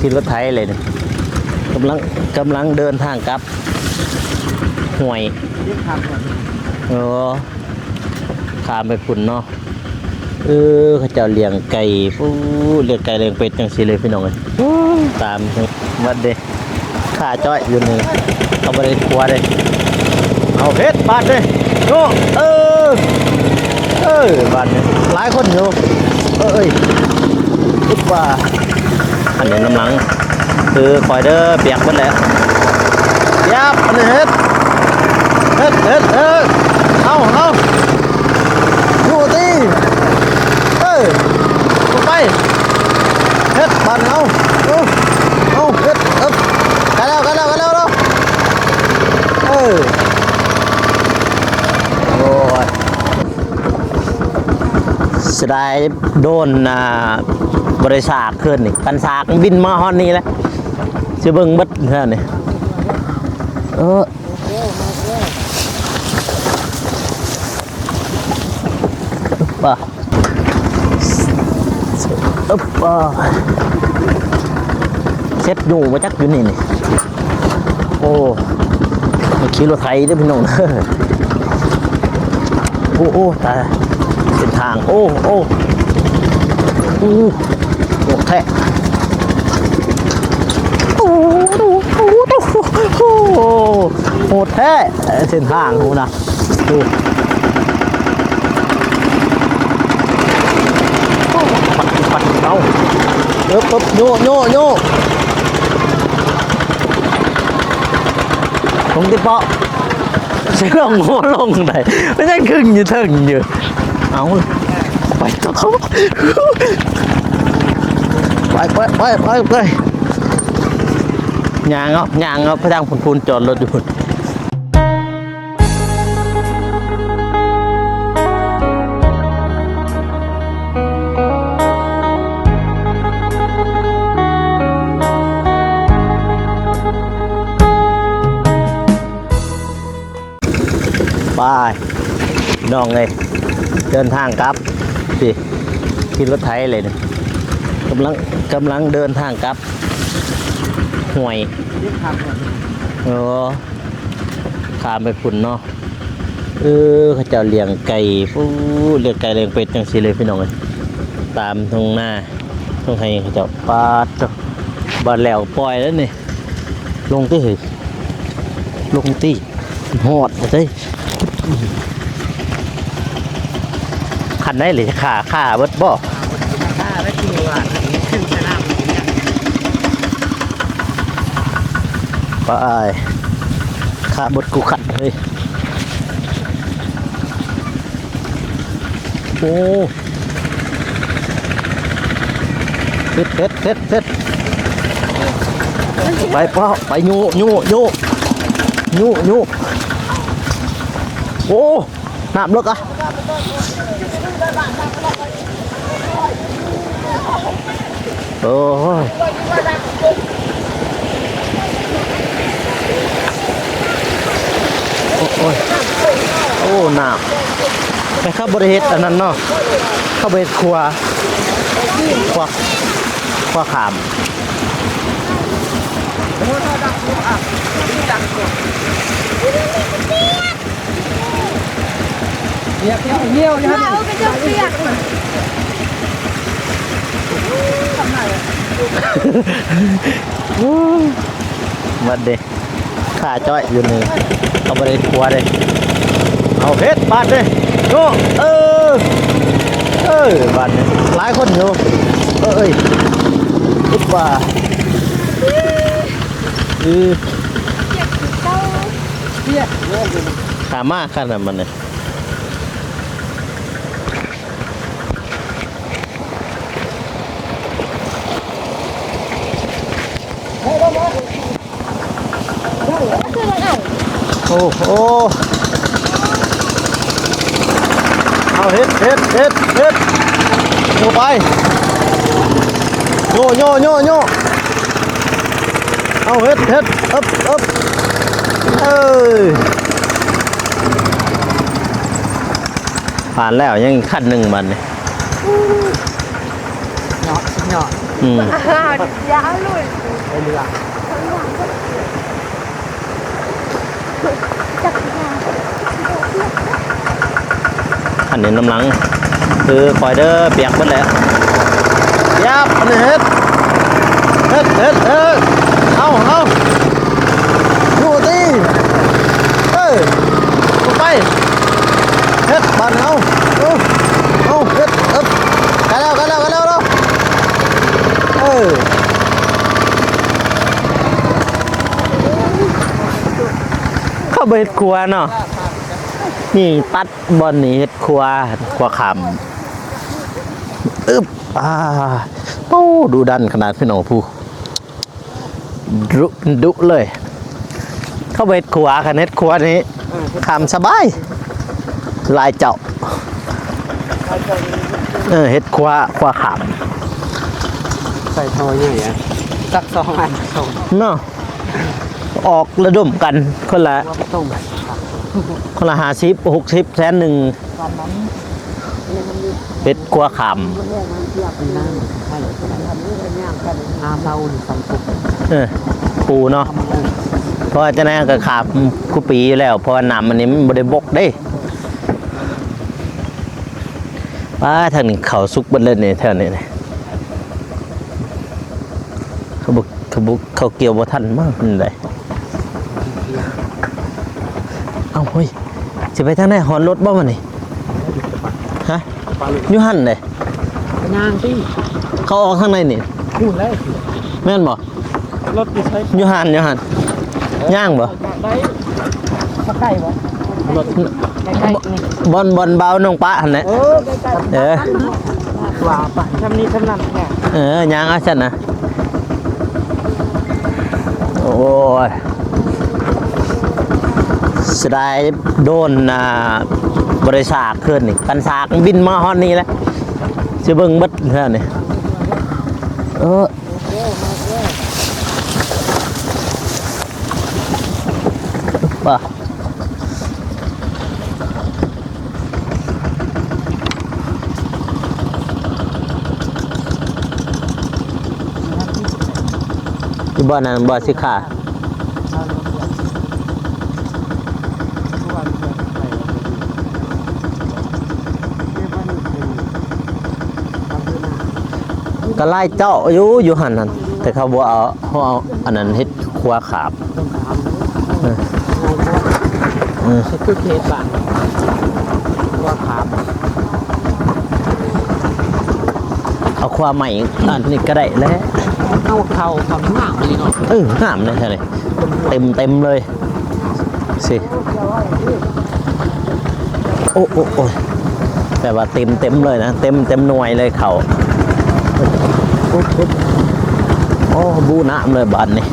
ขี่รถไถเลยเนี่ยกำลังกำลังเดินทางกลับห่วยนี่ครับก่อนเออขามไปพุ่นเนาะเออเขาเจ้าเลี้ยงไก่ฟู้เลี้ยงไก่เลี้ยงเป็ดจังสิเลยพี่น้องเอ้ยตามวัดเด้ข้าจ้อยอยู่นี่เอาไปในครัวเลยเอาเพชรบาดเลยโอ้เออเออบาดเนี่ยหลายคนอยู่เอ้ยคิดว่า อันนี้น้ำหลัง คือคอยเด้อเปียกหมดแล้วยับอันนี้เฮ็ดเฮ็ดเฮ็ดเฮ็ดเอาเอาอยู่ตีเอ้ยไปเฮ็ดบันเอาเอาเอาเฮ็ดเอ๊บกันแล้วกันแล้วกันแล้วเนาะเออโอ้ยสียดายโดนอ่า บริษัทขึ้นนี่กันสากบินมาฮอนนี่แหล้วจะเบิ่งบัดเท่านี่เออป่ะอึ๊บป่ะเซ็ตอยู่มาจักอยู่นี่นี่โอ้มาขี่รถไถเด้วยพี่น้องเด้อโอ้โอ้ตายเป็นทาง โอ้โอ้โอ้โอ้ แท้โอ้โหโอ้โหโอ้โหโอ้โหโหดแท้เส้นทางกูนะดูปัดปัดเอาเออปุ๊บโยโยโยลงติเปาะเสียลงหัวลงไหนไม่ใช่ครึ่งอยู่เทิงอยู่เอาไปต่อ ไปไปไปไปยางเอายางเอาพระทางผุนพูนจอดรถอยู่พุ่นไปน้องเลยเดินทางกลับสิขี่รถไถเลยเนี่ย กำลังกำลังเดินทางกลับห่วยนี่ครับก่อนเออข้ามไปพุ่นเนาะเออเขาจ้าเลี้ยงไก่ฟู้เลี้ยงไก่เลี้ยงเป็ดจังสิเลยพี่น้องเลยตามทงหน้าทงให้เขาจ้าปาดบาดแล้วปล่อยแล้วนี่ลงที่เหยลงที่หอดเลยขันได้เลยขาขาเบิดบ่ถ้าได้กินหวานขึ้นสนามไปขาบดกูขัดเลยโอ้เฮ็ดเฮ็ดเฮ็ดเฮ็ดไปเป้าไปยูยูยูยูยูโอ้น้ำลึกอะ โอ้ยโอ้ยโอ้หนาวไปเข้าบริเฮ็ดอันนั้นเนาะเข้าบริเฮ็ดครัวครัวครัวขามเยี่ยวเยี่ยวนะเราเป็นเจ้าเปียก วันเดขาจ้อยอยู่นี่เข้าบริเฮ็ดครัวเลยเอาเฮ็ดบาดเลยโยเออเออบาดเนี่ยหลายคนอยู่เอ้ยคิดว่าเออเยี่ยเยี่ยวถามมากขนาดมันเนี่ย คือมันอะ โอ้โหเอาเฮ็ดเฮ็ดเฮ็ดเฮ็ดโยไปโยโยโยโยเอาเฮ็ดเฮ็ดอึบอึบเอ้ยผ่านแล้วยังขั้นหนึ่งมันเนี่ยเนาะเนาะอืมยาวเลย ไปเรือ จักรยาน อันนี้น้ำหลัง คือคอยเด้อเปียกหมดแล้วยับอันนี้เฮ็ดเฮ็ดเฮ็ดเฮ็ดเอาเอาอยู่ตีเอ้ยลงไปเฮ็ดบานเอาเอาเอาเฮ็ดเอ๊บกันแล้วกันแล้วกันแล้วเนาะเออเข้าไปเฮ็ดครัวเนาะ นี่ตัดบอลนี่เฮ็ดครัวครัวขำอึบอ่าโอ้ดูดันขนาดพี่น้องผู้ดุดุเลย เข้าไปเฮ็ดครัวกันเฮ็ดครัวนี้ขำสบายลายเจ้าเออเฮ็ดครัวครัวขใส่ทอใหญ่อะสักสองอันสองำเนาะออกระดมกันคนละเราไปต้ม คนละห้าสิบหกสิบแสนหนึ่งเฮ็ดครัวขำเป็นน้ำให้น้ำเราใส่ปุ๊บเออปูเนาะเพราะว่าจะนั่นก็ขาบกูปีอยู่แล้วเพราะน้ำมันนี้มันบริบกได้ว่าทางนี้เขาซุกเบนเลยนี่แถวนี้นี่เขาบุกเขาบุกเขาเกี่ยวบ่ทันมากมันเลยเอ้าเฮ้ย จะไปทางไหนหอนรถบ่มันนี่ฮะอยูหันเลยนางที่เขาออกทางไหนนี่พูดแล้วแม่นบ่รถที่ใช้อยูหันอยูหันย่างบ่ได้สักไก่บ่รถใกล้ๆนี่บอลบอลเบาน้องปะหันแหละเออใกล้เออๆว่าไปทำนี้ทำนั้นแค่เออย่างอาชันนะโอ้ย สดายโดนบริษัทขึ้นนี่กันสากบินมาฮอนนี่แหล้วจะเบิ่งบิดเท่านี่เออป่ะที่บ่อนั้นบ่อสิขา ก็ไล่เจ้าอยู่อยู่หันนั่นแต่เขาบ่เอาเขาเอาอันนั้นเฮ็ดครัวขาบเออเออคือเทสบ้านว่าขาบเอาครัวใหม่อันนี้ก็ได้แล้วเอาเข่าคำหน้าเลยเนาะเออห้ามเลยใช่เลยเต็มเต็มเลยสิโอ้โอ้โอ้ยแต่ว่าเต็มเต็มเลยนะ เต็มเต็มหน่วยเลยเขา โอ้โอ้โอ้บูน้ำเลยบานนี่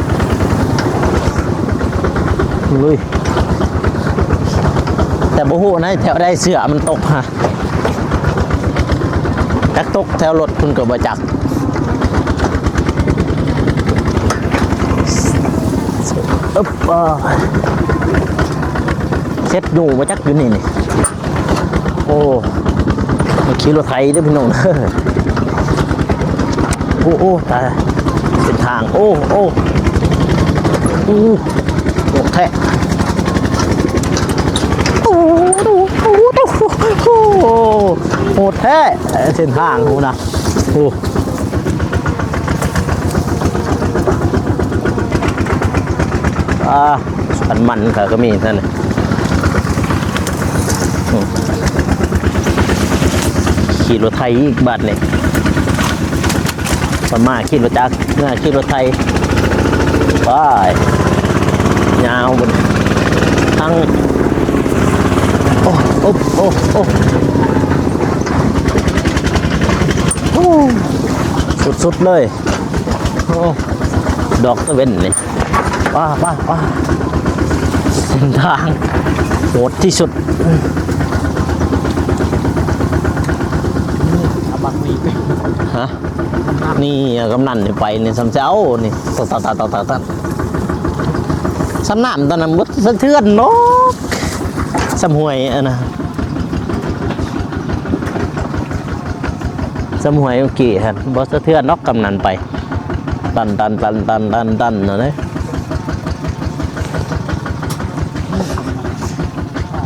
ลุยแต่บ่ฮู้นะแถวได้เสือมันตกฮะจักตกแถวรถคุณก็บ่จักอึ๊บอ่าเซ็ตอยู่มาจักอยู่นี่นี่โอ้มาขี่รถไถเด้วยพี่น้องเด้อ อ้โอ้ตายเป็นทาง โอ้โอ้โอ้โอ้แท้โอ้ดูโอ้ดูโอ้โหแท้เส้นทางโหนะโอ้อ่าสันมันค่ะก็มีนั่นน่ะขี่รถไทยอีกบาทเนี่ย สมาขี่รถจักรน่าขี่รถไทยไปยาวบนทั้งโอ้โอ้โอ้โอ้โอ้สุดๆเลยโอ้ดอกตะเวนนี่ว้าว้าว้าเส้นทางโหดที่สุด ฮะนี่กำนันนี่ไปนี่สำเจ้านี่ตัดตัดตัดตัดตัดตัดสนามตอนนั้นมุดสะเทือนเนาะสมหวยอะนะสสมหวยอุกิฮะบ่สะเทือนนอกกำนันไปตันตันตันตันตันตันนะเลย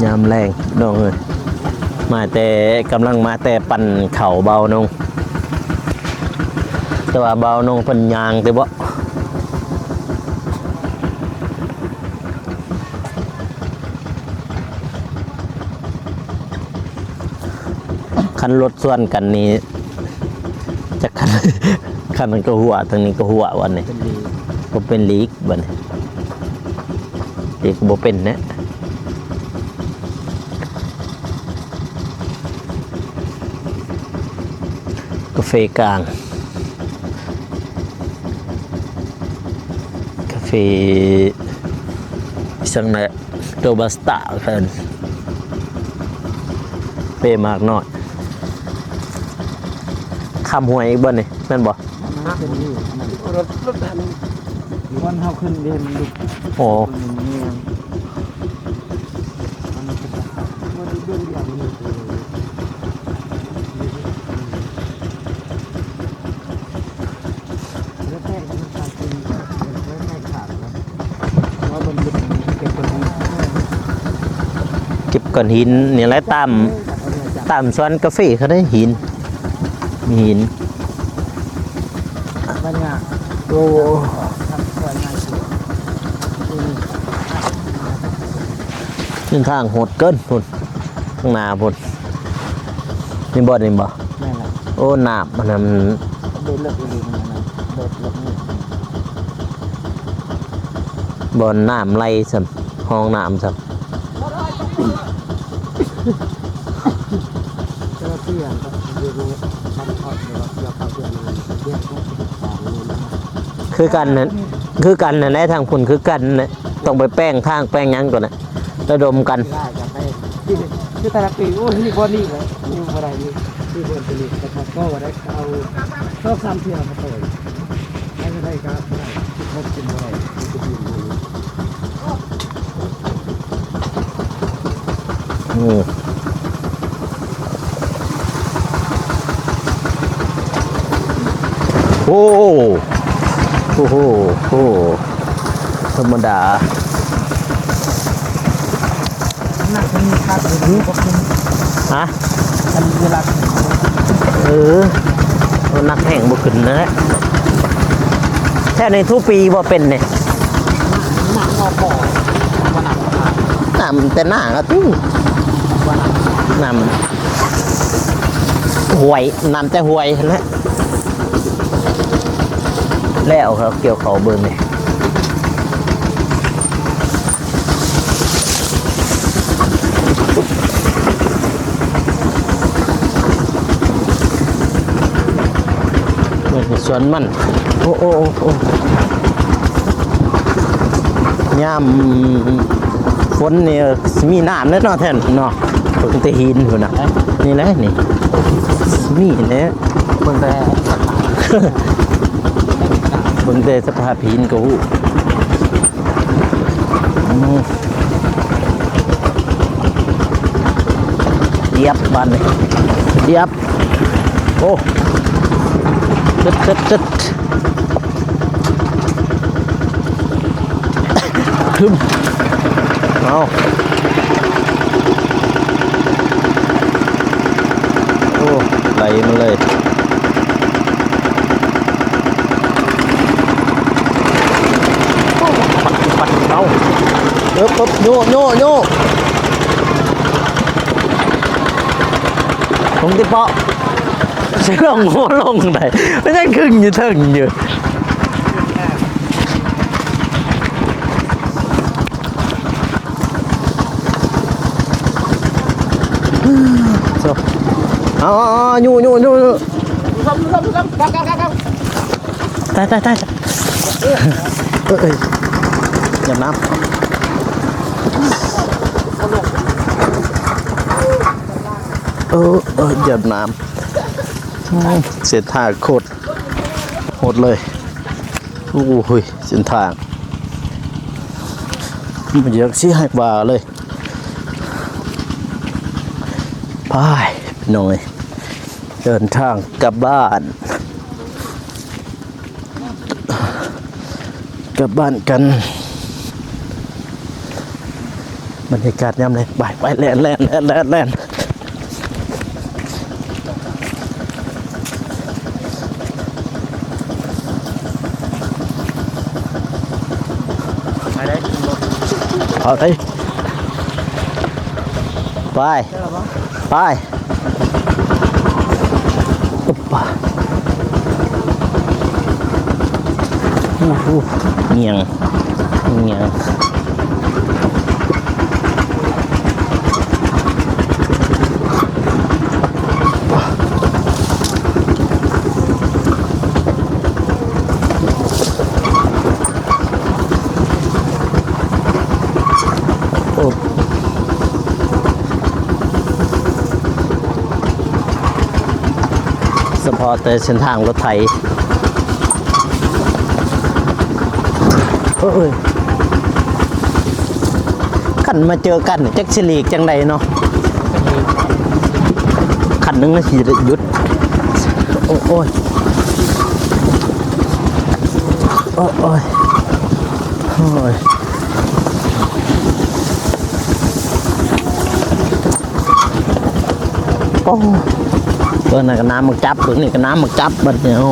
ยามแรงน้องเอ้ย มาแต่กำลังมาแต่ปั่นเข่าเบานงแต่ว่าเบานงเพิ่นยางแต่บ่คันรถส่วนกันนี้จะคันคันนั้นก็หัวทางนี้ก็หัววันนี้เป็นดีก็เป็นลีกบัดนลีกบ่เป็นนะ กาแฟกลางกาแฟสังเนโรบัสต้าเพิ่นเปมากน้อยคำหวยอีกบ่นี่แม่นบ่มันเป็นมันรถรถทันวันเฮาขึ้นเรียนลูกโอ้มันเนี่ยมันเป็นว่าเรื่องเดียวมันเลยรถแรกมันการเป็นรถแรกขาดนะว่ามันเป็นเป็นคนนี้ เก้อนหินนี่แหละตามตามสวนกาแฟเขาได้หินหินมันเนี่ยโอ้ทำส่วนงานสวนอืมเส้นทางโหดเกินพุ่นข้างหน้าพุ่นนี่บ่นี่บ่โอ้น้ำมันน่ะมันเดินเลิกดีมันะเดินเลิกนี่บ่อนน้ำไหลซ้ำห้องน้ำซ้ เจ้าเตี้ยก็ดูดูชั้นทอดเดี๋ยวเดี๋ยวเขาเตี้ยมาเตี้ยต้องติดต่อเลยนะคือกันนั่นคือกันนั่นแหละทางพุ่นคือกันนะต้องไปแป้งทางแป้งหยังก่อนนะระดมกัน ได้จะไปที่ที่แต่ละปีโอ้ยนี่คนนี่เลยนี่อะไรนี่ที่คนผลิตแต่ก็ว่าได้เอาชอบซ้ำเที่ยวมาเปิดให้ไม่ได้ครับไม่ได้ที่พบกินอะไรที่จะอยู่ อืมโอ้โหโอ้โหโอ้โหธรรมดาหนักมันมีค่าตัวนี้ก็เป็นฮะมันเวลาเออเอานักแข่งบ่ขึ้นนะแค่ในทุกปีบ่เป็นเนี่ยหนักงอปอวันหนักมากน้ำแต่หน้าก็ติ้งวั นำหวยนำแต่หวยนะแล้วครับเกี่ยวเขาเบิ่งนี่มันสวนมัน โอ้โอ้โอ้ยามฝนนี่สิมีน้ำแน่นอนแท่นเนาะ เพิ่งแต่หินพุ่นน่ะนี่แหละนี่มีแหละเบิ่งแต่เบิ่งแต่สภาพหินก็ฮู้อืมเดียบบันนี่เดียบโอ้จึดจึดจึดขึ้นเอาโอ้ ไหลมาเลยปัดปัดเอาเอ๊บปึ๊บโยโยโยลงที่เปาะใช่ลงหัวลงไหนไม่ใช่ครึ่งอยู่เทิงอยู่ อาเอาเอาอยู่อยู่อยู่อยู่ตายตายตายเอ้ยเอ้ยอย่าน้ำเออเอออย่าน้ำเส้นทางโคตรโหดเลยโอ้โหยเส้นทางมันเยอะสิให้ว่าเลยพายหน่อย เดินทางกลับบ้าน กลับบ้านกัน บรรยากาศยามเลยไปไปแล่นแล่นแล่นแล่นแล่นเอาไปไปไปอุ๊บปะ อู้หูเงียงเงียงโอ้สปอร์ตเส้นทางรถไถ เอ้ยขันมาเจอกันเนี่ยจักสิลีกจังใดเนาะขันหนึงนาทีหยุด โอ้ยโอ้ยโอ้โอ้ยโอ้ยโอ้ตัวนั้นก็น้ำมันจับตัวนี้ก็น้ำมันจับบัดเนี่ยโอ้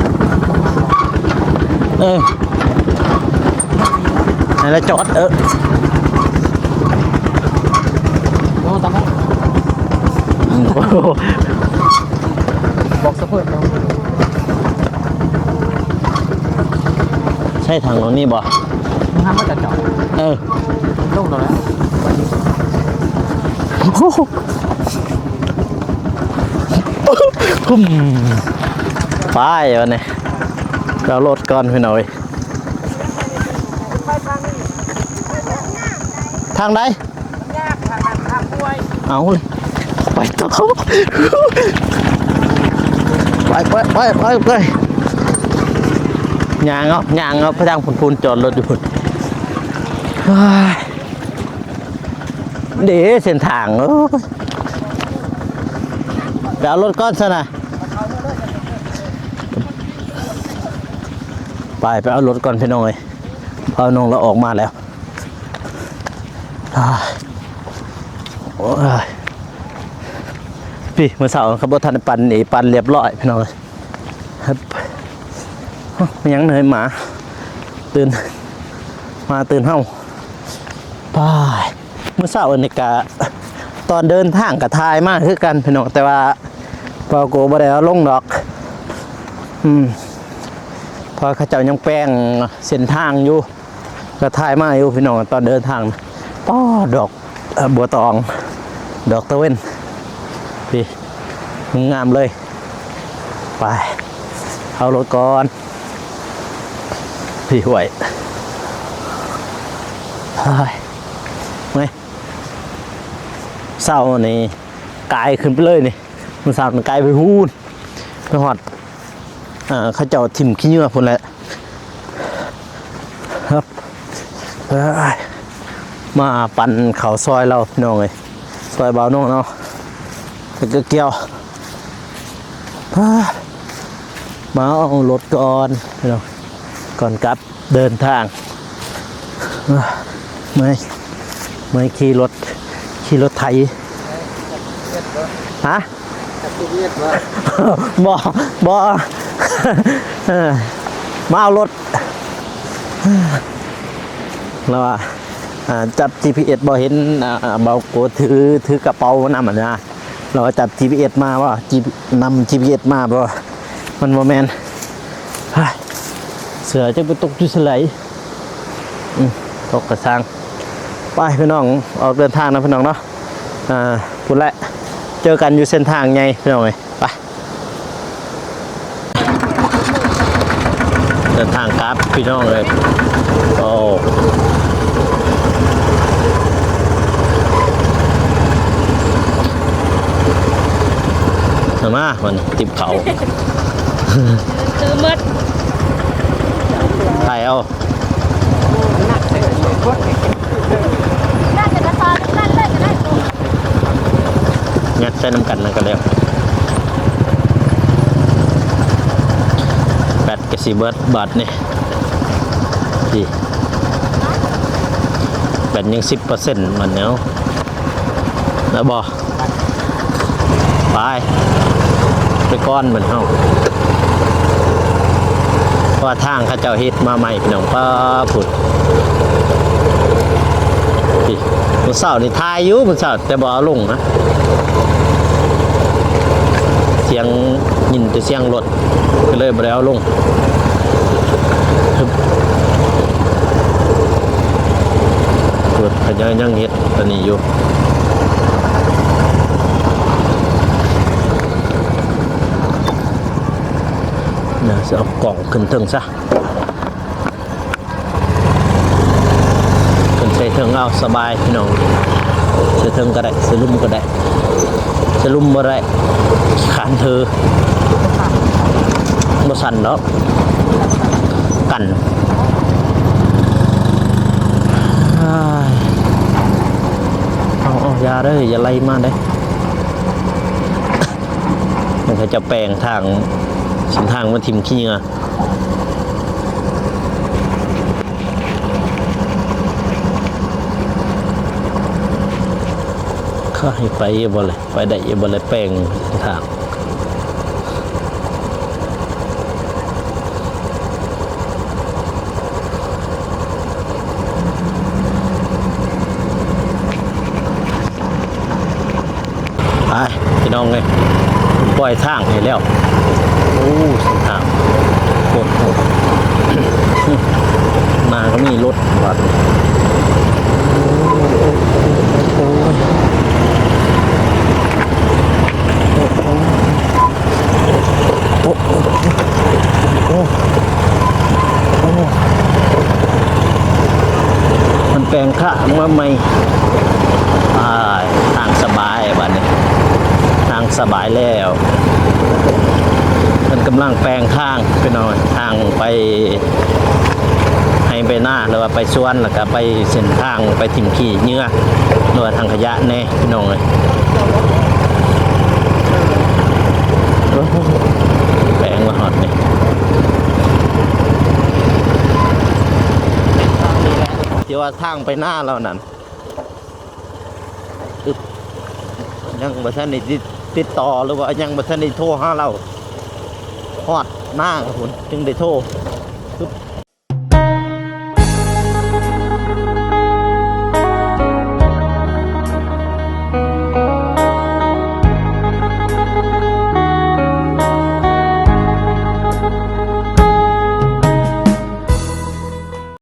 เออไหนละจอดเออโน้ตามอืมโอ้โหบอกสะเพิดเนาะใช่ทางเรานี่บ่มึงห้ามมาจัดจอดเออลงตรงนั้นคุ้มไปวันนี้ เรารถก่อนพี่หน่อยทางใดเอาเลยไปต่อไปไปไปไปไปยางเอายางเอาพระทางผุนพูนจอดรถอยู่พุนเดี๋ยวเส้นทางเอ้ยไปเอารถก้อนซะนะ ไปไปเอารถก่อนพี่น้อยพอน้องเราออกมาแล้วโอ้ยพี่เมื่อเสาร์ขับรถทันปันนี่ปันเรียบร้อยพี่น้องเลยครับมันยังเหนื่อยหมา ตื่น มาตื่นเฮ้าไปเมื่อเสาร์นี่กะตอนเดินทางกับทายมากคือกันพี่น้องแต่ว่าพอโกบ่ได้เอาลงดอก อืม พอเขาเจ้ายังแป้งเส้นทางอยู่ก็ทายมาอยู่พี่น้องตอนเดินทางป้อดอกบัวตอง ดอกตะเวนพี่งามเลย ไป เอารถก่อนพี่ห่วยเฮ้ยไม่เศร้านี่กายขึ้นไปเลยนี่มันสาวมันกายไปหูนไปหอด อ่าเขาเจ้าทิมขี้เหงื่อพุ่นแหละครับเอ้ยมาปั่นเขาซอยเราพี่น้องเลยซอยเบาน้องเนาะแล้วก็เกี่ยวเอ้ยมาเอารถก่อนพี่น้องก่อนกลับเดินทางเอ้อไม่ไม่ขี่รถขี่รถไถฮะจับตัวเรียกว่าบอบอเออ มาเอารถแล้วว่าจับ GPS บอเห็นอ่าอ่าเบาโกถือถือกระเป๋านำอะนะเราจับ GPS มาว่านำ GPS มาบ่มันโมแมนเสือจะไปตกจุสไลตกกระซังไปพี่น้องออกเดินทางนะพี่น้องเนาะอ่าพูดแหละเจอกันอยู่เส้นทางไงพี่น้องเอ้ยไป เดินทางกราฟพี่น้องเลยโอ้มาวันนี้ติบเขาซื้อมดถ่ายเอาน่าจะกระซอนนั่นเลยก็ได้ตัวยัดใส่น้ำกันนั่นก็แล้วแบต กสีเบิร์ดบาทนี่ดีแบตยังสิบเปอร์เซ็นต์มันเนาะแล้วบอไป ไปก้อนเหมือนเฮาเพราะว่าทางเขาเจ้าเฮ็ดมาใหม่พี่น้องป้าผุดมันเสาร์นี่ทายอยู่มันเสาร์แต่บ่เอาลงนะ เสียงยินแต่เสียงรถ ก็เลยบ่ได้เอาลงเปิดขยายยังเฮ็ดตอนนี้อยู่น่าจะเอากล่องขึ้นเทิงซะขึ้นใส่เทิงเอาสบายพี่น้องใส่เทิงก็ได้ใส่ลุ่มก็ได้ใส่ลุ่มบ่ได้ขานเธอ บ่สั่นเนาะกันอ้ายเอาเอายาเด้ออย่าไล่มาเด้มันก็จะแปลงทางเส้นทางมาทิมขี้เงาข้าให้ไปบ่เลยไปได้บ่เลยแปลงทาง ไปพี่ น้องเลยปล่อยทางให้แล้วโอ้ส้นทางโคตรโหดมาก็มีรถวัดมันแปลงค่ามาใหม่ อ่าทางสบายบัดนี้ทางส บายแล้วมันกำลังแปลงทางไปหน่อยทางไปให้ไปหน้าหรือว่าไปสวนแล้วก็ไปเส้นทางไปทิมขี่เนื้อหรือว่าทางขยะแน่พี่น้องเลยแปลงมาหอดนี่ที่ว่าทางไปหน้าเรานั่นยังบ่ทันได้ ติดต่อหรือว่ายังบ่ทันได้โทรหาเราฮอดหน้าครับผมจึงได้โทร